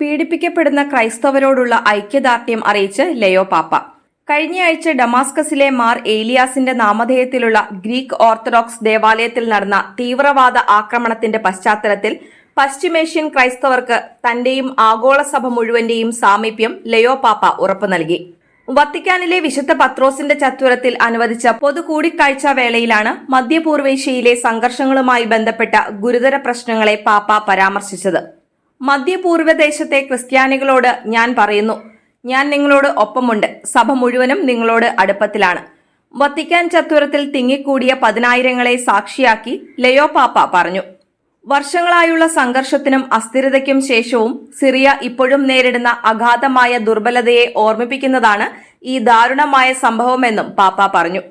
പീഡിപ്പിക്കപ്പെടുന്ന ക്രൈസ്തവരോടുള്ള ഐക്യദാർഢ്യം അറിയിച്ച് ലയോ പാപ്പ. കഴിഞ്ഞയാഴ്ച ഡമാസ്കസിലെ മാർ ഏലിയാസിന്റെ നാമധേയത്തിലുള്ള ഗ്രീക്ക് ഓർത്തഡോക്സ് ദേവാലയത്തിൽ നടന്ന തീവ്രവാദ ആക്രമണത്തിന്റെ പശ്ചാത്തലത്തിൽ പശ്ചിമേഷ്യൻ ക്രൈസ്തവർക്ക് തന്റെയും ആഗോള സഭ മുഴുവന്റെയും സാമീപ്യം ലയോ പാപ്പ ഉറപ്പു നൽകി. വത്തിക്കാനിലെ വിശുദ്ധ പത്രോസിന്റെ ചത്വരത്തിൽ അനുവദിച്ച പൊതു കൂടിക്കാഴ്ച വേളയിലാണ് മധ്യപൂർവേഷ്യയിലെ സംഘർഷങ്ങളുമായി ബന്ധപ്പെട്ട ഗുരുതര പ്രശ്നങ്ങളെ പാപ്പ പരാമർശിച്ചത്. മധ്യപൂർവദേശത്തെ ക്രിസ്ത്യാനികളോട് ഞാൻ പറയുന്നു. ഞാൻ നിങ്ങളോട് ഒപ്പമുണ്ട്. സഭ മുഴുവനും നിങ്ങളോട് അടുപ്പത്തിലാണ്. വത്തിക്കാൻ ചത്വരത്തിൽ തിങ്ങിക്കൂടിയ പതിനായിരങ്ങളെ സാക്ഷിയാക്കി ലയോ പാപ്പ പറഞ്ഞു. വർഷങ്ങളായുള്ള സംഘർഷത്തിനും അസ്ഥിരതയ്ക്കും ശേഷവും സിറിയ ഇപ്പോഴും നേരിടുന്ന അഗാധമായ ദുർബലതയെ ഓർമ്മിപ്പിക്കുന്നതാണ് ഈ ദാരുണമായ സംഭവമെന്നും പാപ്പ പറഞ്ഞു.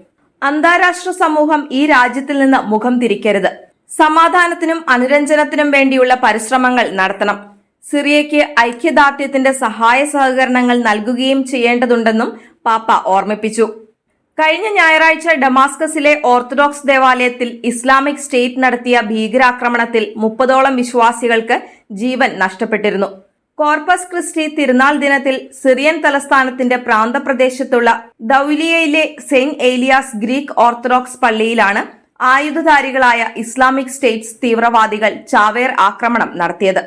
അന്താരാഷ്ട്ര സമൂഹം ഈ രാജ്യത്തിൽ നിന്ന് മുഖം തിരിക്കരുത്. സമാധാനത്തിനും അനുരഞ്ജനത്തിനും വേണ്ടിയുള്ള പരിശ്രമങ്ങൾ നടത്തണം. സിറിയയ്ക്ക് ഐക്യദാർഢ്യത്തിന്റെ സഹായ സഹകരണങ്ങൾ നൽകുകയും ചെയ്യേണ്ടതുണ്ടെന്നും പാപ്പ ഓർമ്മിപ്പിച്ചു. കഴിഞ്ഞ ഞായറാഴ്ച ഡമാസ്കസിലെ ഓർത്തഡോക്സ് ദേവാലയത്തിൽ ഇസ്ലാമിക് സ്റ്റേറ്റ് നടത്തിയ ഭീകരാക്രമണത്തിൽ മുപ്പതോളം വിശ്വാസികൾക്ക് ജീവൻ നഷ്ടപ്പെട്ടിരുന്നു. കോർപ്പസ് ക്രിസ്റ്റി തിരുനാൾ ദിനത്തിൽ സിറിയൻ തലസ്ഥാനത്തിന്റെ പ്രാന്തപ്രദേശത്തുള്ള ദൌലിയയിലെ സെയിന്റ് ഏലിയാസ് ഗ്രീക്ക് ഓർത്തഡോക്സ് പള്ളിയിലാണ് ആയുധധാരികളായ ഇസ്ലാമിക് സ്റ്റേറ്റ്സ് തീവ്രവാദികൾ ചാവേർ ആക്രമണം നടത്തിയത്.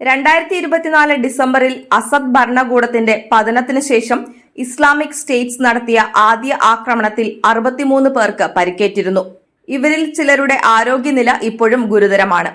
രണ്ടായിരത്തി ഇരുപത്തിനാല് ഡിസംബറിൽ അസദ് ഭരണകൂടത്തിന്റെ പതനത്തിന് ശേഷം ഇസ്ലാമിക് സ്റ്റേറ്റ്സ് നടത്തിയ ആദ്യ ആക്രമണത്തിൽ അറുപത്തിമൂന്ന് പേർക്ക് പരിക്കേറ്റിരുന്നു. ഇവരിൽ ചിലരുടെ ആരോഗ്യനില ഇപ്പോഴും ഗുരുതരമാണ്.